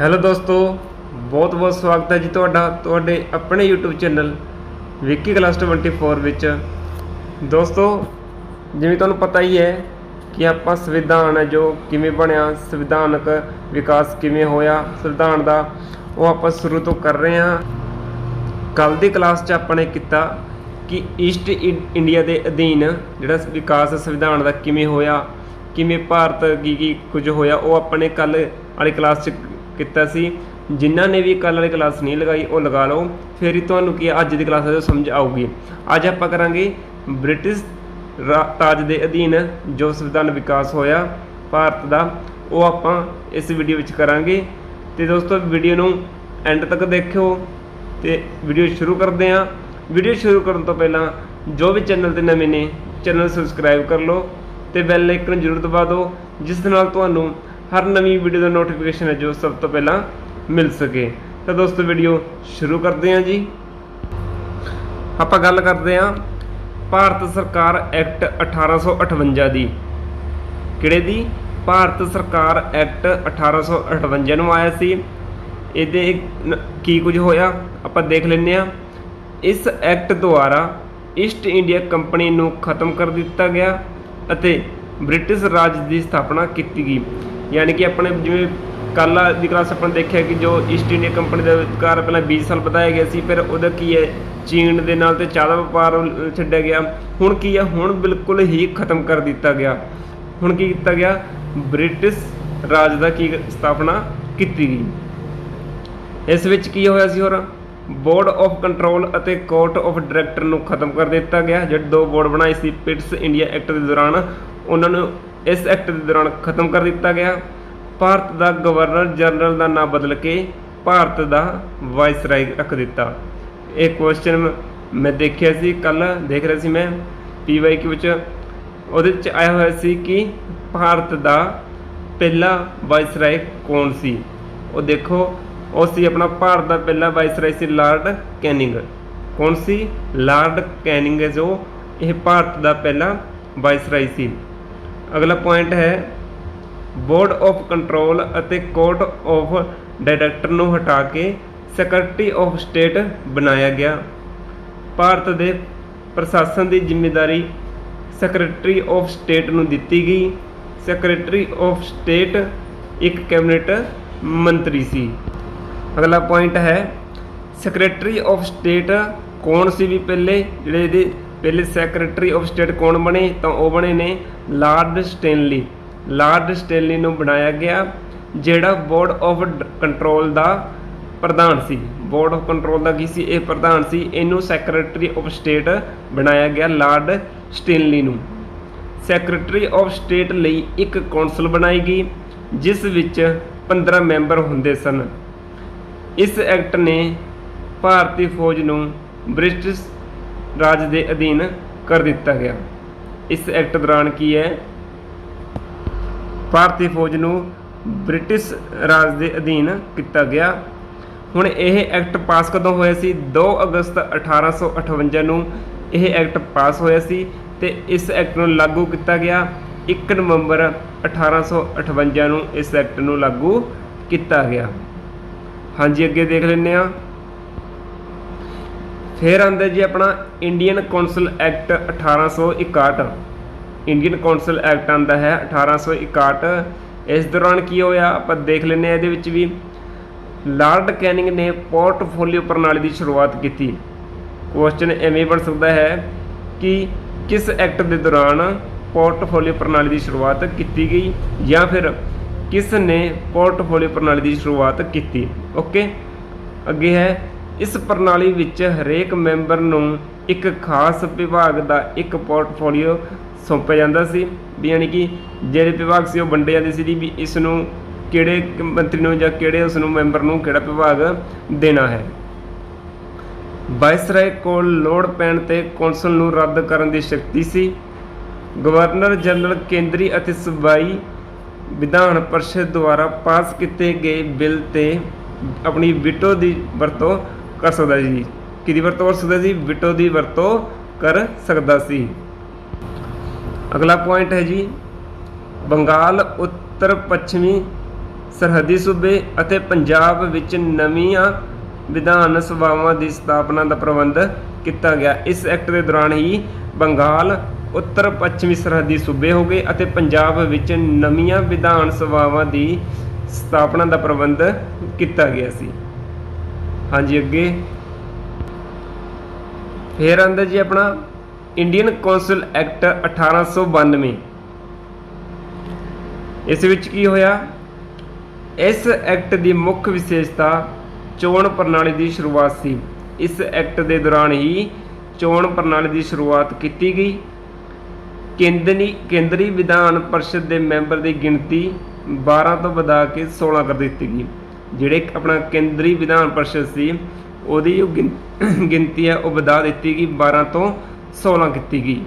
Hello ਦੋਸਤੋ, ਬਹੁਤ ਬਹੁਤ ਸਵਾਗਤ ਹੈ ਜੀ ਤੁਹਾਡਾ, ਤੁਹਾਡੇ ਆਪਣੇ YouTube ਚੈਨਲ ਵਿੱਕੀ ਕਲਾਸ 24 ਵਿੱਚ। ਦੋਸਤੋ, ਜਿਵੇਂ ਤੁਹਾਨੂੰ ਪਤਾ ਹੀ ਹੈ ਕਿ ਆਪਾਂ ਸੰਵਿਧਾਨ ਹੈ ਜੋ ਕਿਵੇਂ ਬਣਿਆ, ਸੰਵਿਧਾਨਕ ਵਿਕਾਸ ਕਿਵੇਂ ਹੋਇਆ, ਸੰਵਿਧਾਨ ਦਾ ਉਹ ਆਪਾਂ ਸ਼ੁਰੂ ਤੋਂ ਕਰ ਰਹੇ ਹਾਂ। ਕੱਲ ਦੀ ਕਲਾਸ 'ਚ ਆਪਾਂ ਨੇ ਕੀਤਾ ਕਿ ਈਸਟ ਇੰਡੀਆ ਦੇ ਅਧੀਨ ਜਿਹੜਾ ਵਿਕਾਸ ਸੰਵਿਧਾਨ ਦਾ ਕਿਵੇਂ ਹੋਇਆ, ਕਿਵੇਂ ਭਾਰਤ ਕੀ ਕੀ ਕੁਝ ਹੋਇਆ, ਉਹ ਆਪਾਂ ਨੇ ਕੱਲ ਵਾਲੀ ਕਲਾਸ 'ਚ ਕੀਤਾ ਸੀ। ਜਿਨ੍ਹਾਂ ਨੇ ਵੀ ਕੱਲ ਵਾਲੀ ਕਲਾਸ ਨਹੀਂ ਲਗਾਈ, ਉਹ ਲਗਾ ਲਓ। ਫਿਰ ਹੀ ਤੁਹਾਨੂੰ ਕੀ ਅੱਜ ਦੀ ਕਲਾਸ ਦਾ ਸਮਝ ਆਊਗੀ। ਅੱਜ ਆਪਾਂ ਕਰਾਂਗੇ ਬ੍ਰਿਟਿਸ਼ ਰਾਜ ਦੇ ਅਧੀਨ ਜੋ ਸੰਵਿਧਾਨ ਵਿਕਾਸ ਹੋਇਆ ਭਾਰਤ ਦਾ, ਉਹ ਆਪਾਂ ਇਸ ਵੀਡੀਓ ਵਿੱਚ ਕਰਾਂਗੇ। ਤੇ ਦੋਸਤੋ, ਵੀਡੀਓ ਨੂੰ ਐਂਡ ਤੱਕ ਦੇਖਿਓ ਤੇ ਵੀਡੀਓ ਸ਼ੁਰੂ ਕਰਦੇ ਹਾਂ। ਵੀਡੀਓ ਸ਼ੁਰੂ ਕਰਨ ਤੋਂ ਪਹਿਲਾਂ ਜੋ ਵੀ ਚੈਨਲ ਤੇ ਨਵੇਂ ਨੇ, ਚੈਨਲ ਸਬਸਕ੍ਰਾਈਬ ਕਰ ਲਓ ਤੇ ਬੈਲ ਆਈਕਨ ਜ਼ਰੂਰ ਦਬਾ ਦਿਓ, ਜਿਸ ਨਾਲ ਤੁਹਾਨੂੰ ਹਰ ਨਵੀਂ ਵੀਡੀਓ ਦਾ ਨੋਟੀਫਿਕੇਸ਼ਨ ਹੈ ਜੋ ਸਭ ਤੋਂ ਪਹਿਲਾਂ ਮਿਲ ਸਕੇ। ਤਾਂ ਦੋਸਤੋ ਵੀਡੀਓ ਸ਼ੁਰੂ ਕਰਦੇ ਹਾਂ ਜੀ। ਆਪਾਂ ਗੱਲ ਕਰਦੇ ਹਾਂ ਭਾਰਤ ਸਰਕਾਰ ਐਕਟ 1858 ਦੀ। ਕਿਹੜੇ ਦੀ? ਭਾਰਤ ਸਰਕਾਰ ਐਕਟ 1858 ਨੂੰ ਆਇਆ ਸੀ। ਇਹਦੇ ਨ- ਕੀ ਕੁਝ ਹੋਇਆ? ਆਪਾਂ ਦੇਖ ਲੈਂਦੇ ਹਾਂ। ਇਸ ਐਕਟ ਦੁਆਰਾ ਈਸਟ ਇੰਡੀਆ ਕੰਪਨੀ ਨੂੰ ਖਤਮ ਕਰ ਦਿੱਤਾ ਗਿਆ ਅਤੇ ਬ੍ਰਿਟਿਸ਼ ਰਾਜ ਦੀ ਸਥਾਪਨਾ ਕੀਤੀ ਗਈ। ਯਾਨੀ ਕਿ ਆਪਣੇ ਜਿਵੇਂ ਕੱਲ੍ਹ ਦੀ ਕਲਾਸ ਆਪਾਂ ਦੇਖਿਆ ਕਿ ਜੋ ਈਸਟ ਇੰਡੀਆ ਕੰਪਨੀ ਦਾ ਅਧਿਕਾਰ ਪਹਿਲਾਂ 20 ਸਾਲ ਵਧਾਇਆ ਗਿਆ ਸੀ, ਫਿਰ ਉਹਦਾ ਕੀ ਹੈ? ਚੀਨ ਦੇ ਨਾਲ ਤੇ ਜ਼ਿਆਦਾ ਵਪਾਰ ਛੱਡਿਆ ਗਿਆ। ਹੁਣ ਕੀ ਹੈ? ਹੁਣ ਬਿਲਕੁਲ ਹੀ ਖਤਮ ਕਰ ਦਿੱਤਾ ਗਿਆ। ਹੁਣ ਕੀ ਕੀਤਾ ਗਿਆ? ਬ੍ਰਿਟਿਸ਼ ਰਾਜ ਦਾ ਕੀ ਸਥਾਪਨਾ ਕੀਤੀ ਗਈ। ਇਸ ਵਿੱਚ ਕੀ ਹੋਇਆ ਸੀ ਹੋਰ? ਬੋਰਡ ਆਫ ਕੰਟਰੋਲ ਅਤੇ ਕੋਰਟ ਆਫ ਡਾਇਰੈਕਟਰ ਨੂੰ ਖਤਮ ਕਰ ਦਿੱਤਾ ਗਿਆ। ਜਿਹੜੇ ਦੋ ਬੋਰਡ ਬਣਾਏ ਸੀ, ਪਿਟਸ ਇੰਡੀਆ ਐਕਟ ਦੇ ਦੌਰਾਨ, ਉਹਨਾਂ ਨੂੰ ਇਸ ਐਕਟ ਦੇ ਦੌਰਾਨ ਖਤਮ ਕਰ ਦਿੱਤਾ ਗਿਆ। ਭਾਰਤ ਦਾ ਗਵਰਨਰ ਜਨਰਲ ਦਾ ਨਾਮ ਬਦਲ ਕੇ ਭਾਰਤ ਦਾ ਵਾਇਸਰਾਈ ਰੱਖ ਦਿੱਤਾ। ਇਹ ਕੁਐਸਚਨ ਮੈਂ ਦੇਖਿਆ ਸੀ ਕੱਲ ਦੇਖ ਰਿਹਾ ਸੀ ਮੈਂ ਪੀਵਾਈਕਿਊ ਵਿੱਚ। ਉਹਦੇ ਵਿੱਚ ਆਇਆ ਹੋਇਆ ਸੀ ਕਿ ਭਾਰਤ ਦਾ ਪਹਿਲਾ ਵਾਇਸਰਾਏ ਕੌਣ ਸੀ? ਉਹ ਦੇਖੋ, ਉਹ ਸੀ ਆਪਣਾ ਭਾਰਤ ਦਾ ਪਹਿਲਾ ਵਾਇਸਰਾਏ ਸੀ ਲਾਰਡ ਕੈਨਿੰਗ। ਕੌਣ ਸੀ? ਲਾਰਡ ਕੈਨਿੰਗ ਹੈ ਜੋ ਇਹ ਭਾਰਤ ਦਾ ਪਹਿਲਾ ਵਾਇਸਰਾਏ ਸੀ। ਅਗਲਾ ਪੁਆਇੰਟ ਹੈ ਬੋਰਡ ਆਫ ਕੰਟਰੋਲ ਅਤੇ ਕੋਰਟ ਆਫ ਡਾਇਰੈਕਟਰ ਨੂੰ ਹਟਾ ਕੇ ਸੈਕਟਰੀ ਆਫ ਸਟੇਟ ਬਣਾਇਆ ਗਿਆ। ਭਾਰਤ ਦੇ ਪ੍ਰਸ਼ਾਸਨ ਦੀ ਜ਼ਿੰਮੇਵਾਰੀ ਸੈਕਟਰੀ ਆਫ ਸਟੇਟ ਨੂੰ ਦਿੱਤੀ ਗਈ। ਸੈਕਟਰੀ ਆਫ ਸਟੇਟ ਇੱਕ ਕੈਬਨਿਟ ਮੰਤਰੀ ਸੀ। ਅਗਲਾ ਪੁਆਇੰਟ ਹੈ ਸੈਕਟਰੀ ਆਫ ਸਟੇਟ ਕੌਣ ਸੀ ਵੀ ਪਹਿਲੇ, ਜਿਹੜੇ ਇਹਦੇ ਪਹਿਲੇ ਸੈਕਟਰੀ ਆਫ ਸਟੇਟ ਕੌਣ ਬਣੇ? ਤਾਂ ਉਹ ਬਣੇ ਨੇ ਲਾਰਡ ਸਟੈਨਲੀ। ਲਾਰਡ ਸਟੈਨਲੀ ਨੂੰ ਬਣਾਇਆ ਗਿਆ, ਜਿਹੜਾ ਬੋਰਡ ਆਫ ਕੰਟਰੋਲ ਦਾ ਪ੍ਰਧਾਨ ਸੀ। ਬੋਰਡ ਆਫ ਕੰਟਰੋਲ ਦਾ ਕੀ ਸੀ? ਇਹ ਪ੍ਰਧਾਨ ਸੀ। ਇਹਨੂੰ ਸੈਕਟਰੀ ਆਫ ਸਟੇਟ ਬਣਾਇਆ ਗਿਆ ਲਾਰਡ ਸਟੈਨਲੀ ਨੂੰ। ਸੈਕਟਰੀ ਆਫ ਸਟੇਟ ਲਈ ਇੱਕ ਕੌਂਸਲ ਬਣਾਈ ਗਈ, ਜਿਸ ਵਿੱਚ 15 ਮੈਂਬਰ ਹੁੰਦੇ ਸਨ। ਇਸ ਐਕਟ ਨੇ ਭਾਰਤੀ ਫੌਜ ਨੂੰ ਬ੍ਰਿਟਿਸ਼ ਰਾਜ ਦੇ ਅਧੀਨ ਕਰ ਦਿੱਤਾ ਗਿਆ। ਇਸ ਐਕਟ ਦੌਰਾਨ ਕੀ ਹੈ? ਭਾਰਤੀ ਫੌਜ ਨੂੰ ਬ੍ਰਿਟਿਸ਼ ਰਾਜ ਦੇ ਅਧੀਨ ਕੀਤਾ ਗਿਆ। ਹੁਣ ਇਹ ਐਕਟ ਪਾਸ ਕਦੋਂ ਹੋਇਆ ਸੀ? 2 ਅਗਸਤ 1858 ਨੂੰ ਇਹ ਐਕਟ ਪਾਸ ਹੋਇਆ ਸੀ ਤੇ ਇਸ ਐਕਟ ਨੂੰ ਲਾਗੂ ਕੀਤਾ ਗਿਆ। 1 ਨਵੰਬਰ 1858 ਨੂੰ ਇਸ ਐਕਟ ਨੂੰ ਲਾਗੂ ਕੀਤਾ ਗਿਆ। ਹਾਂਜੀ, ਅੱਗੇ ਦੇਖ ਲੈਂਦੇ ਆ ਫਿਰ ਆਂਦਾ ਜੀ ਆਪਣਾ Indian council act 1861 Indian council act ਆਂਦਾ ਹੈ 1861 ਇਸ ਦੌਰਾਨ ਕੀ ਹੋਇਆ, ਆਪਾਂ ਦੇਖ ਲੈਂਦੇ ਆ ਇਹਦੇ ਵਿੱਚ ਵੀ ਲਾਰਡ ਕੈਨਿੰਗ ਨੇ ਪੋਰਟਫੋਲੀਓ ਪ੍ਰਣਾਲੀ ਦੀ ਸ਼ੁਰੂਆਤ ਕੀਤੀ। ਕੁਐਸਚਨ ਐਵੇਂ ਬਣ ਸਕਦਾ ਹੈ ਕਿ ਕਿਸ ਐਕਟ ਦੇ ਦੌਰਾਨ ਪੋਰਟਫੋਲੀਓ ਪ੍ਰਣਾਲੀ ਦੀ ਸ਼ੁਰੂਆਤ ਕੀਤੀ ਗਈ ਜਾਂ ਫਿਰ ਕਿਸ ਨੇ ਪੋਰਟਫੋਲੀਓ ਪ੍ਰਣਾਲੀ ਦੀ ਸ਼ੁਰੂਆਤ ਕੀਤੀ। ਓਕੇ ਅੱਗੇ ਹੈ ਇਸ ਪ੍ਰਣਾਲੀ ਵਿੱਚ ਹਰੇਕ ਮੈਂਬਰ ਨੂੰ ਇੱਕ ਖਾਸ ਵਿਭਾਗ ਦਾ ਇੱਕ ਪੋਰਟਫੋਲੀਓ ਸੌਂਪਿਆ ਜਾਂਦਾ ਸੀ, ਵੀ ਯਾਨੀ ਕਿ ਜਿਹੜੇ ਵਿਭਾਗ ਸੀ ਉਹ ਵੰਡੇ ਜਾਂਦੇ ਸੀ ਵੀ ਇਸ ਨੂੰ ਕਿਹੜੇ ਮੰਤਰੀ ਨੂੰ ਜਾਂ ਕਿਹੜੇ ਉਸ ਨੂੰ ਮੈਂਬਰ ਨੂੰ ਕਿਹੜਾ ਵਿਭਾਗ ਦੇਣਾ ਹੈ। ਵਾਇਸਰਾਏ ਕੋਲ ਲੋੜ ਪੈਣ ਤੇ ਕੌਂਸਲ ਨੂੰ ਰੱਦ ਕਰਨ ਦੀ ਸ਼ਕਤੀ ਸੀ। ਗਵਰਨਰ ਜਨਰਲ ਕੇਂਦਰੀ ਅਤੇ ਸੂਬਾਈ ਵਿਧਾਨ ਪਰਿਸ਼ਦ ਦੁਆਰਾ ਪਾਸ ਕੀਤੇ ਗਏ ਬਿੱਲ ਤੇ ਆਪਣੀ ਵਿਟੋ ਦੀ ਵਰਤੋਂ ਕਰ ਸਕਦਾ ਸੀ ਕਿਹਦੀ ਵਰਤੋਂ ਕਰ ਸਕਦਾ ਸੀ ਵਿਟੋ ਦੀ ਵਰਤੋਂ ਕਰ ਸਕਦਾ ਸੀ। ਅਗਲਾ ਪੁਆਇੰਟ ਹੈ ਜੀ, ਬੰਗਾਲ, ਉੱਤਰ, ਪੱਛਮੀ, ਸਰਹੱਦੀ ਸੂਬੇ ਅਤੇ ਪੰਜਾਬ ਵਿੱਚ ਨਵੀਆਂ ਵਿਧਾਨ ਸਭਾਵਾਂ ਦੀ ਸਥਾਪਨਾ ਦਾ ਪ੍ਰਬੰਧ ਕੀਤਾ ਗਿਆ। ਇਸ ਐਕਟ ਦੇ ਦੌਰਾਨ ਹੀ ਬੰਗਾਲ, ਉੱਤਰ, ਪੱਛਮੀ, ਸਰਹੱਦੀ ਸੂਬੇ ਹੋ ਗਏ ਅਤੇ ਪੰਜਾਬ ਵਿੱਚ ਨਵੀਆਂ ਵਿਧਾਨ ਸਭਾਵਾਂ ਦੀ ਸਥਾਪਨਾ ਦਾ ਪ੍ਰਬੰਧ ਕੀਤਾ ਗਿਆ ਸੀ। ਹਾਂਜੀ, ਅੱਗੇ। ਫੇਰ ਆਂਦਾ ਜੀ ਆਪਣਾ ਇੰਡੀਅਨ ਕੌਂਸਲ ਐਕਟ 1892 ਇਸ ਵਿੱਚ ਕੀ ਹੋਇਆ? ਇਸ ਐਕਟ ਦੀ ਮੁੱਖ ਵਿਸ਼ੇਸ਼ਤਾ ਚੋਣ ਪ੍ਰਣਾਲੀ ਦੀ ਸ਼ੁਰੂਆਤ ਸੀ। ਇਸ ਐਕਟ ਦੇ ਦੌਰਾਨ ਹੀ ਚੋਣ ਪ੍ਰਣਾਲੀ ਦੀ ਸ਼ੁਰੂਆਤ ਕੀਤੀ ਗਈ। ਕੇਂਦਰੀ ਕੇਂਦਰੀ ਵਿਧਾਨ ਪਰਿਸ਼ਦ ਦੇ ਮੈਂਬਰ ਦੀ ਗਿਣਤੀ 12 ਤੋਂ ਵਧਾ ਕੇ 16 ਕਰ ਦਿੱਤੀ ਗਈ। ਜਿਹੜੇ ਆਪਣਾ ਕੇਂਦਰੀ ਵਿਧਾਨ ਪਰਿਸ਼ਦ ਸੀ, ਉਹਦੀ ਜੋ ਗਿਣਤੀ ਹੈ, ਉਹ ਵਧਾ ਦਿੱਤੀ ਗਈ 12 ਤੋਂ 16 ਕੀਤੀ ਗਈ।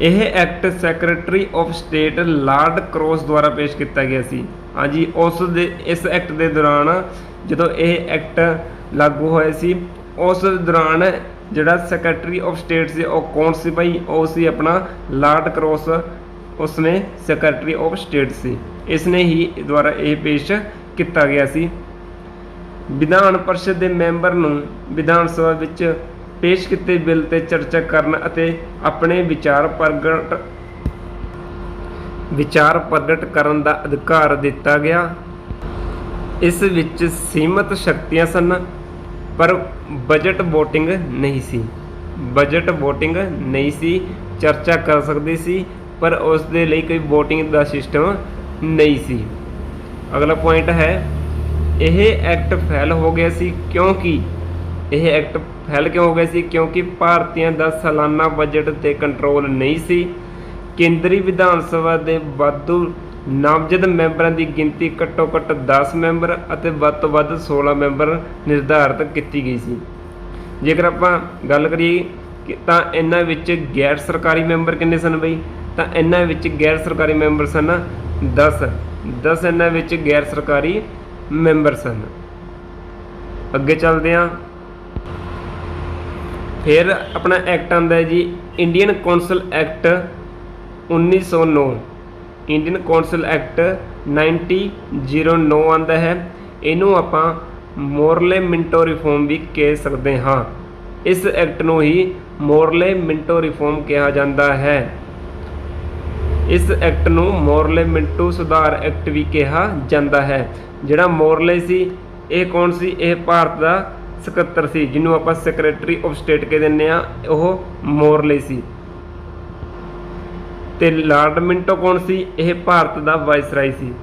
ਇਹ act secretary of state Lord Cross ਦੁਆਰਾ ਪੇਸ਼ ਕੀਤਾ ਗਿਆ ਸੀ। ਹਾਂਜੀ, ਉਸ ਦੇ, ਇਸ ਐਕਟ ਦੇ ਦੌਰਾਨ ਜਦੋਂ ਇਹ ਐਕਟ ਲਾਗੂ ਹੋਇਆ ਸੀ, ਉਸ ਦੌਰਾਨ ਜਿਹੜਾ ਸੈਕਟਰੀ ਆਫ ਸਟੇਟ ਸੀ, ਉਹ ਕੌਣ ਸੀ ਭਾਈ ਉਹ ਸੀ ਆਪਣਾ ਲਾਰਡ ਕ੍ਰੋਸ ਉਸਨੇ ਸੈਕਟਰੀ ਆਫ ਸਟੇਟ ਸੀ। ਇਸਨੇ ਹੀ ਦੁਆਰਾ ਇਹ ਪੇਸ਼ ਕੀਤਾ ਗਿਆ ਸੀ। ਵਿਧਾਨ ਪਰਿਸ਼ਦ ਦੇ ਮੈਂਬਰ ਨੂੰ ਵਿਧਾਨ ਸਭਾ ਵਿੱਚ ਪੇਸ਼ ਕੀਤੇ ਬਿੱਲ ਤੇ ਚਰਚਾ ਕਰਨ ਅਤੇ ਆਪਣੇ ਵਿਚਾਰ ਪ੍ਰਗਟ ਵਿਚਾਰ ਪ੍ਰਗਟ ਕਰਨ ਦਾ ਅਧਿਕਾਰ ਦਿੱਤਾ ਗਿਆ। ਇਸ ਵਿੱਚ ਸੀਮਤ ਸ਼ਕਤੀਆਂ ਸਨ, ਪਰ ਬਜਟ VOTING ਨਹੀਂ ਸੀ। ਬਜਟ VOTING ਨਹੀਂ ਸੀ, ਚਰਚਾ ਕਰ ਸਕਦੀ ਸੀ ਪਰ ਉਸ ਦੇ ਲਈ ਕੋਈ VOTING ਦਾ ਸਿਸਟਮ ਨਹੀਂ ਸੀ। ਅਗਲਾ ਪੁਆਇੰਟ ਹੈ, ਇਹ ਐਕਟ ਫੈਲ ਹੋ ਗਿਆ ਸੀ ਕਿਉਂਕਿ, ਇਹ ਐਕਟ ਫੈਲ ਕਿਉਂ ਹੋ ਗਿਆ ਸੀ? ਕਿਉਂਕਿ ਭਾਰਤੀਆਂ ਦਾ ਸਾਲਾਨਾ ਬਜਟ ਤੇ ਕੰਟਰੋਲ ਨਹੀਂ ਸੀ। ਕੇਂਦਰੀ ਵਿਧਾਨ ਸਭਾ ਦੇ ਵਾਧੂ ਨਾਮਜ਼ਦ ਮੈਂਬਰਾਂ ਦੀ ਗਿਣਤੀ ਘੱਟੋ ਘੱਟ 10 ਮੈਂਬਰ ਅਤੇ ਵੱਧ ਤੋਂ ਵੱਧ 16 ਮੈਂਬਰ ਨਿਰਧਾਰਤ ਕੀਤੀ ਗਈ ਸੀ। ਜੇਕਰ ਆਪਾਂ ਗੱਲ ਕਰੀਏ ਕਿ ਤਾਂ ਇਹਨਾਂ ਵਿੱਚ ਗੈਰ ਸਰਕਾਰੀ ਮੈਂਬਰ ਕਿੰਨੇ ਸਨ ਬਈ? ਤਾਂ ਇਹਨਾਂ ਵਿੱਚ ਗੈਰ ਸਰਕਾਰੀ ਮੈਂਬਰ ਸਨ 10 10 ਇਹਨਾਂ ਵਿੱਚ ਗੈਰ ਸਰਕਾਰੀ ਮੈਂਬਰ ਸਨ। ਅੱਗੇ ਚੱਲਦੇ ਹਾਂ। ਫਿਰ ਆਪਣਾ ਐਕਟ ਆਂਦਾ ਹੈ ਜੀ, Indian council act 1909 Indian council act 1909 ਆਂਦਾ ਹੈ। ਇਹਨੂੰ ਆਪਾਂ ਮੋਰਲੇ ਮਿੰਟੋ ਰਿਫਾਰਮ ਵੀ ਕਹਿ ਸਕਦੇ ਹਾਂ। ਇਸ ਐਕਟ ਨੂੰ ਹੀ ਮੋਰਲੇ ਮਿੰਟੋ ਰਿਫਾਰਮ ਕਿਹਾ ਜਾਂਦਾ ਹੈ। ਇਸ ਐਕਟ ਨੂੰ ਮੋਰਲੇ ਮਿੰਟੋ ਸੁਧਾਰ ਐਕਟ ਵੀ ਕਿਹਾ ਜਾਂਦਾ ਹੈ। ਜਿਹੜਾ ਮੋਰਲੇ ਸੀ, ਇਹ ਕੌਣ ਸੀ? ਇਹ ਭਾਰਤ ਦਾ ਸਕੱਤਰ ਸੀ, ਜਿਹਨੂੰ ਆਪਾਂ ਸੈਕਟਰੀ ਆਫ ਸਟੇਟ ਕਹਿ ਦਿੰਦੇ ਆ ਉਹ ਮੋਰਲੇ ਸੀ। ਤੇ ਲਾਰਡ ਮਿੰਟੋ ਕੌਣ ਸੀ? ਇਹ ਭਾਰਤ ਦਾ ਵਾਇਸਰਾਈ ਸੀ।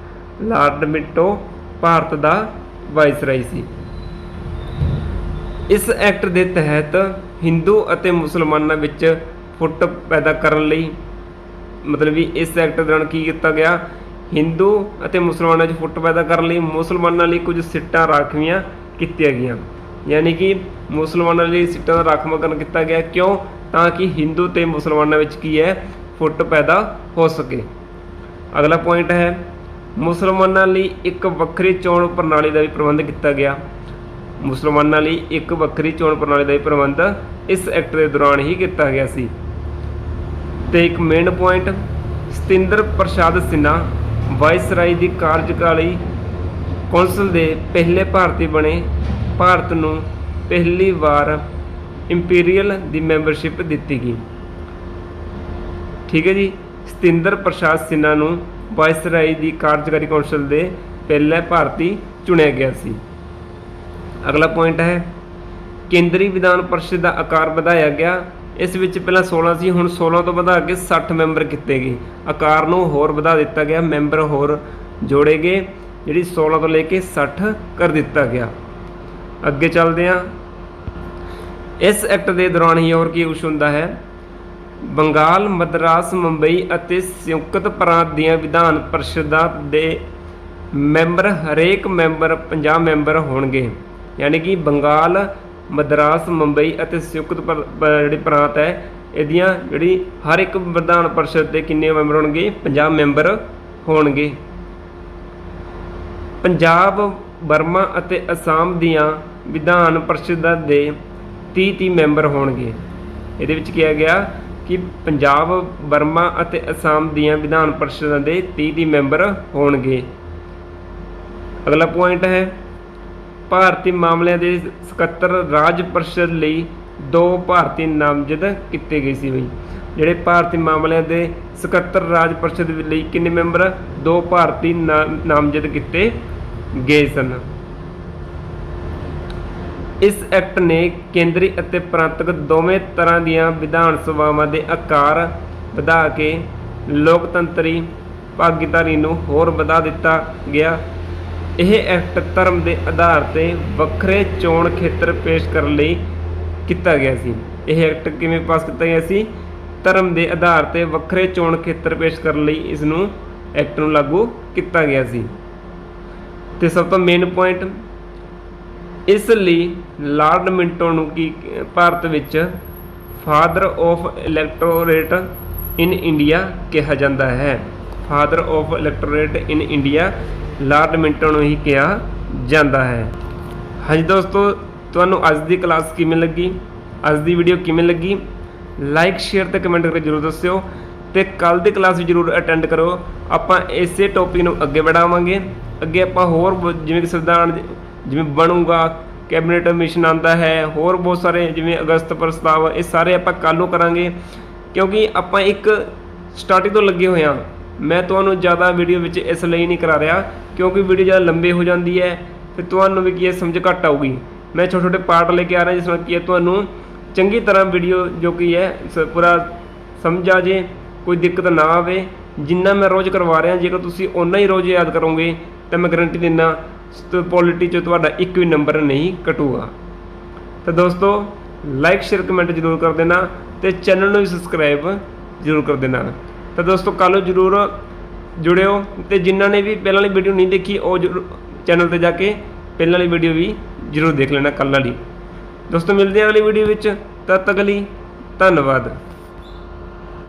ਲਾਰਡ ਮਿੰਟੋ ਭਾਰਤ ਦਾ ਵਾਇਸਰਾਈ ਸੀ। ਇਸ ਐਕਟ ਦੇ ਤਹਿਤ ਹਿੰਦੂ ਅਤੇ ਮੁਸਲਮਾਨਾਂ ਵਿੱਚ ਫੁੱਟ ਪੈਦਾ ਕਰਨ ਲਈ ਮਤਲਬ ਵੀ ਇਸ ਐਕਟ ਦੌਰਾਨ ਕੀ ਕੀਤਾ ਗਿਆ? ਹਿੰਦੂ ਅਤੇ ਮੁਸਲਮਾਨਾਂ 'ਚ ਫੁੱਟ ਪੈਦਾ ਕਰਨ ਲਈ ਮੁਸਲਮਾਨਾਂ ਲਈ ਕੁਝ ਸਿੱਟਾਂ ਰਾਖਵੀਆਂ ਕੀਤੀਆਂ ਗਈਆਂ। ਯਾਨੀ ਕਿ ਮੁਸਲਮਾਨਾਂ ਲਈ ਸਿੱਟਾਂ ਦਾ ਰਾਖਵਾਂਕਰਨ ਕੀਤਾ ਗਿਆ ਕਿਉਂ? ਤਾਂ ਕਿ ਹਿੰਦੂ ਤੇ ਮੁਸਲਮਾਨਾਂ ਵਿੱਚ ਕੀ ਹੈ? ਫੁੱਟ ਪੈਦਾ ਹੋ ਸਕੇ। ਅਗਲਾ ਪੁਆਇੰਟ ਹੈ, ਮੁਸਲਮਾਨਾਂ ਲਈ ਇੱਕ ਵੱਖਰੀ ਚੋਣ ਪ੍ਰਣਾਲੀ ਦਾ ਵੀ ਪ੍ਰਬੰਧ ਕੀਤਾ ਗਿਆ। ਮੁਸਲਮਾਨਾਂ ਲਈ ਇੱਕ ਵੱਖਰੀ ਚੋਣ ਪ੍ਰਣਾਲੀ ਦਾ ਵੀ ਪ੍ਰਬੰਧ ਇਸ ਐਕਟ ਦੇ ਦੌਰਾਨ ਹੀ ਕੀਤਾ ਗਿਆ ਸੀ। ਤੇ ਇੱਕ ਮੇਨ ਪੁਆਇੰਟ ਸਤਿੰਦਰ ਪ੍ਰਸ਼ਾਦ ਸਿਨਹਾ ਵਾਇਸਰਾਈ ਦੀ ਕਾਰਜਕਾਲੀ ਕੌਂਸਲ ਦੇ ਪਹਿਲੇ ਭਾਰਤੀ ਬਣੇ, ਭਾਰਤ ਨੂੰ ਪਹਿਲੀ ਵਾਰ ਇੰਪੀਰੀਅਲ ਦੀ ਮੈਂਬਰਸ਼ਿਪ ਦਿੱਤੀ ਗਈ। ਠੀਕ ਹੈ ਜੀ? ਸਤਿੰਦਰ ਪ੍ਰਸ਼ਾਦ ਸਿਨਹਾ ਨੂੰ ਵਾਇਸਰਾਈ ਦੀ ਕਾਰਜਕਾਰੀ ਕੌਂਸਲ ਦੇ ਪਹਿਲੇ ਭਾਰਤੀ ਚੁਣਿਆ ਗਿਆ ਸੀ। ਅਗਲਾ ਪੁਆਇੰਟ ਹੈ, ਕੇਂਦਰੀ ਵਿਧਾਨ ਪਰਿਸ਼ਦ ਦਾ ਆਕਾਰ ਵਧਾਇਆ ਗਿਆ ਇਸ ਵਿੱਚ ਪਹਿਲਾਂ 16 ਸੀ, ਹੁਣ 16 ਤੋਂ ਵਧਾ ਕੇ 60 ਮੈਂਬਰ ਕੀਤੇ ਗਏ। ਆਕਾਰ ਨੂੰ ਹੋਰ ਵਧਾ ਦਿੱਤਾ ਗਿਆ, ਮੈਂਬਰ ਹੋਰ ਜੋੜੇ ਗਏ, ਜਿਹੜੀ 16 ਤੋਂ ਲੈ ਕੇ 60 ਕਰ ਦਿੱਤਾ ਗਿਆ। ਅੱਗੇ ਚੱਲਦੇ ਹਾਂ। ਇਸ ਐਕਟ ਦੇ ਦੌਰਾਨ ਹੀ ਹੋਰ ਕੀ ਕੁਛ ਹੁੰਦਾ ਹੈ? ਬੰਗਾਲ, ਮਦਰਾਸ, ਮੁੰਬਈ ਅਤੇ ਸੰਯੁਕਤ ਪ੍ਰਾਂਤ ਦੀਆਂ ਵਿਧਾਨ ਪਰਿਸ਼ਦਾਂ ਦੇ ਮੈਂਬਰ, ਹਰੇਕ ਮੈਂਬਰ 50 ਮੈਂਬਰ ਹੋਣਗੇ। ਯਾਨੀ ਕਿ ਬੰਗਾਲ ਮਦਰਾਸ, ਮੁੰਬਈ ਅਤੇ ਸੰਯੁਕਤ ਪ੍ਰ- ਜਿਹੜੀ ਪ੍ਰਾਂਤ ਹੈ, ਇਹਦੀਆਂ ਜਿਹੜੀ ਹਰ ਇੱਕ ਵਿਧਾਨ ਪਰਿਸ਼ਦ ਦੇ ਕਿੰਨੇ ਮੈਂਬਰ ਹੋਣਗੇ? 50 ਮੈਂਬਰ ਹੋਣਗੇ। ਪੰਜਾਬ, ਬਰਮਾ ਅਤੇ ਅਸਾਮ ਦੀਆਂ ਵਿਧਾਨ ਪਰਿਸ਼ਦਾਂ ਦੇ 30 30 ਮੈਂਬਰ ਹੋਣਗੇ। ਇਹਦੇ ਵਿੱਚ ਕਿਹਾ ਗਿਆ ਕਿ ਪੰਜਾਬ, ਬਰਮਾ ਅਤੇ ਅਸਾਮ ਦੀਆਂ ਵਿਧਾਨ ਪਰਿਸ਼ਦਾਂ ਦੇ 30 30 ਮੈਂਬਰ ਹੋਣਗੇ। ਅਗਲਾ ਪੁਆਇੰਟ ਹੈ ਭਾਰਤੀ ਮਾਮਲਿਆਂ ਦੇ ਸਕੱਤਰ ਰਾਜ ਪਰਿਸ਼ਦ ਲਈ ਦੋ ਭਾਰਤੀ ਨਾਮਜ਼ਦ ਕੀਤੇ ਗਏ ਸੀ ਬਈ। ਜਿਹੜੇ ਭਾਰਤੀ ਮਾਮਲਿਆਂ ਦੇ ਸਕੱਤਰ ਰਾਜ ਪਰਿਸ਼ਦ ਲਈ ਕਿੰਨੇ ਮੈਂਬਰ, ਦੋ ਭਾਰਤੀ ਨਾ- ਨਾਮਜ਼ਦ ਕੀਤੇ ਗਏ ਸਨ। ਇਸ ਐਕਟ ਨੇ ਕੇਂਦਰੀ ਅਤੇ ਪ੍ਰਾਂਤਕ ਦੋਵੇਂ ਤਰ੍ਹਾਂ ਦੀਆਂ ਵਿਧਾਨ ਸਭਾਵਾਂ ਦੇ ਆਕਾਰ ਵਧਾ ਕੇ ਲੋਕਤੰਤਰੀ ਭਾਗੀਦਾਰੀ ਨੂੰ ਹੋਰ ਵਧਾ ਦਿੱਤਾ ਗਿਆ। ਇਹ ਐਕਟ ਧਰਮ ਦੇ ਆਧਾਰ ਤੇ ਵੱਖਰੇ ਚੋਣ ਖੇਤਰ ਪੇਸ਼ ਕਰਨ ਲਈ ਕੀਤਾ ਗਿਆ ਸੀ। ਇਹ ਐਕਟ ਕਿਵੇਂ ਪਾਸ ਕੀਤਾ ਗਿਆ ਸੀ? ਧਰਮ ਦੇ ਆਧਾਰ ਤੇ ਵੱਖਰੇ ਚੋਣ ਖੇਤਰ ਪੇਸ਼ ਕਰਨ ਲਈ ਇਸ ਨੂੰ ਐਕਟ ਨੂੰ ਲਾਗੂ ਕੀਤਾ ਗਿਆ ਸੀ। ਤੇ ਸਭ ਤੋਂ ਮੇਨ ਪੁਆਇੰਟ ਇਸ ਲਈ ਲਾਰਡ ਮਿੰਟੋ ਨੂੰ ਕੀ, ਭਾਰਤ ਵਿੱਚ father of electorate in India ਕਿਹਾ ਜਾਂਦਾ ਹੈ। Father of electorate in India Lord Minto ਨੂੰ ਹੀ ਕਿਹਾ ਜਾਂਦਾ ਹੈ। ਹਾਂਜੀ ਦੋਸਤੋ, ਤੁਹਾਨੂੰ ਅੱਜ ਦੀ ਕਲਾਸ ਕਿਵੇਂ ਲੱਗੀ? ਅੱਜ ਦੀ ਵੀਡੀਓ ਕਿਵੇਂ ਲੱਗੀ? ਲਾਈਕ ਸ਼ੇਅਰ ਤੇ ਕਮੈਂਟ ਕਰਕੇ ਜਰੂਰ ਦੱਸਿਓ ਤੇ ਕੱਲ ਦੀ ਕਲਾਸ ਵੀ ਜਰੂਰ ਅਟੈਂਡ ਕਰੋ। ਆਪਾਂ ਇਸੇ ਟੌਪਿਕ ਨੂੰ ਅੱਗੇ ਵਧਾਵਾਂਗੇ। ਅੱਗੇ ਆਪਾਂ ਹੋਰ ਜਿਵੇਂ ਕਿ ਸੰਵਿਧਾਨ ਜਿਵੇਂ ਬਣੂਗਾ ਕੈਬਨਿਟ ਮਿਸ਼ਨ ਆਂਦਾ ਹੈ, ਹੋਰ ਬਹੁਤ ਸਾਰੇ ਜਿਵੇਂ ਅਗਸਤ ਪ੍ਰਸਤਾਵ, ਇਹ ਸਾਰੇ ਆਪਾਂ ਕੱਲ੍ਹ ਨੂੰ ਕਰਾਂਗੇ। ਕਿਉਂਕਿ ਆਪਾਂ ਇੱਕ ਸਟਾਰਟਿੰਗ ਤੋਂ ਲੱਗੇ ਹੋਏ ਹਾਂ। ਮੈਂ ਤੁਹਾਨੂੰ ਜ਼ਿਆਦਾ ਵੀਡੀਓ ਵਿੱਚ ਇਸ ਲਈ ਨਹੀਂ ਕਰਾ ਰਿਹਾ, ਕਿਉਂਕਿ ਵੀਡੀਓ ਜ਼ਿਆਦਾ ਲੰਬੀ ਹੋ ਜਾਂਦੀ ਹੈ ਫਿਰ ਤੁਹਾਨੂੰ ਵੀ ਕੀ ਹੈ, ਸਮਝ ਘੱਟ ਆਊਗੀ। ਮੈਂ ਛੋਟੇ ਛੋਟੇ ਪਾਰਟ ਲੈ ਕੇ ਆ ਰਿਹਾ, ਜਿਸ ਨਾਲ ਕੀ ਹੈ, ਤੁਹਾਨੂੰ ਚੰਗੀ ਤਰ੍ਹਾਂ ਵੀਡੀਓ ਜੋ ਕੀ ਹੈ ਸ- ਪੂਰਾ ਸਮਝ ਆ ਜੇ, ਕੋਈ ਦਿੱਕਤ ਨਾ ਆਵੇ। ਜਿੰਨਾ ਮੈਂ ਰੋਜ਼ ਕਰਵਾ ਰਿਹਾ, ਜੇਕਰ ਤੁਸੀਂ ਓਨਾ ਹੀ ਰੋਜ਼ ਯਾਦ ਕਰੋਗੇ, ਤਾਂ ਮੈਂ ਗਾਰੰਟੀ ਦਿੰਦਾ ਪੋਲਿਟੀ 'ਚ ਤੁਹਾਡਾ ਇੱਕ ਵੀ ਨੰਬਰ ਨਹੀਂ ਕਟੂਗਾ ਤਾਂ ਦੋਸਤੋ ਲਾਈਕ ਸ਼ੇਅਰ ਕਮੈਂਟ ਜ਼ਰੂਰ ਕਰ ਦੇਣਾ, ਤੇ ਚੈਨਲ ਨੂੰ ਵੀ ਸਬਸਕ੍ਰਾਈਬ ਜ਼ਰੂਰ ਕਰ ਦੇਣਾ। ਤਾਂ ਦੋਸਤੋ ਕੱਲ੍ਹ ਜ਼ਰੂਰ ਜੁੜਿਓ ਤੇ ਜਿਨ੍ਹਾਂ ਨੇ ਵੀ ਪਹਿਲਾਂ ਵਾਲੀ ਵੀਡੀਓ ਨਹੀਂ ਦੇਖੀ, ਉਹ ਚੈਨਲ ਤੇ ਜਾ ਕੇ ਪਹਿਲਾਂ ਵਾਲੀ ਵੀਡੀਓ ਵੀ ਜ਼ਰੂਰ ਦੇਖ ਲੈਣਾ ਕੱਲ੍ਹ ਵਾਲੀ। ਦੋਸਤੋ ਮਿਲਦੇ ਹਾਂ ਅਗਲੀ ਵੀਡੀਓ ਵਿੱਚ, ਤਦ ਤੱਕ ਲਈ ਧੰਨਵਾਦ।